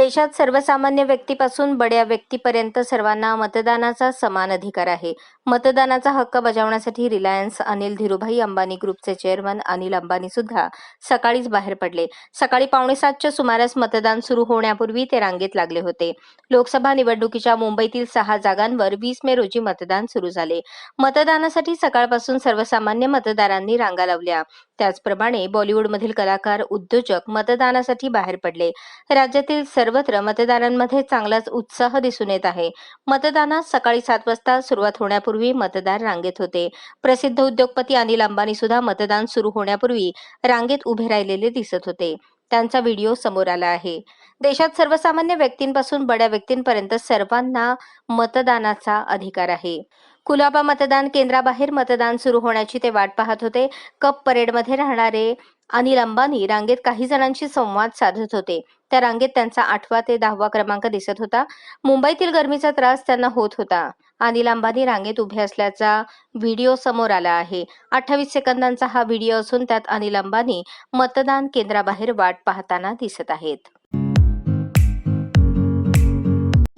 देशात सर्वसामान्य व्यक्तीपासून बड्या व्यक्तीपर्यंत सर्वांना मतदानाचा समान अधिकार आहे. मतदानाचा हक्क बजावण्यासाठी रिलायन्स अनिल धीरुभाई अंबानी ग्रुपचे चेअरमन अनिल अंबानी सुद्धा सकाळीच बाहेर पडले. सकाळी पावणेसातच्या सुमारास मतदान सुरू होण्यापूर्वी ते रांगेत लागले होते. लोकसभा निवडणुकीच्या मुंबईतील सहा जागांवर वीस मे रोजी मतदान सुरू झाले. मतदानासाठी सकाळपासून सर्वसामान्य मतदारांनी रांगा लावल्या. त्याचप्रमाणे बॉलिवूडमधील कलाकार उद्योजक मतदानासाठी बाहेर पडले. राज्यातील सर्वत्र मतदारांमध्ये चांगलाच उत्साह दिसून येत आहे. मतदानास सकाळी सात वाजता सुरुवात होण्यापूर्वी मतदार रांगेत होते. प्रसिद्ध उद्योगपती अनिल अंबानी सुद्धा मतदान सुरू होण्यापूर्वी रांगेत उभे राहिलेले दिसत होते. त्यांचा व्हिडिओ समोर आला आहे. देशात सर्वसामान्य व्यक्तींपासून बड्या व्यक्तींपर्यंत सर्वांना मतदानाचा अधिकार आहे. कुलाबा मतदान केंद्राबाहेर मतदान सुरू होण्याची ते वाट पाहत होते. कप परेडमध्ये राहणारे अनिल अंबानी रांगेत काही जणांशी संवाद साधत होते. त्या रांगेत त्यांचा आठवा ते दहावा क्रमांक दिसत होता. मुंबईतील गरमीचा त्रास त्यांना होत होता. अनिल अंबानी रांगेत उभे असल्याचा व्हिडिओ समोर आला आहे. अठ्ठावीस सेकंदांचा हा व्हिडिओ असून त्यात अनिल अंबानी मतदान केंद्राबाहेर वाट पाहताना दिसत आहेत.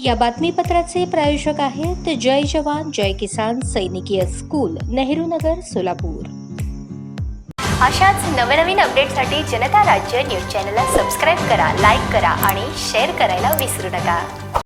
या बातमीपत्राचे प्रायोजक आहेत जय जवान जय किसान सैनिकीय स्कूल नेहरू नगर सोलापूर. अशाच नवनवीन अपडेटसाठी जनता राज्य न्यूज चॅनलला सबस्क्राईब करा लाईक करा आणि शेअर करायला विसरू नका.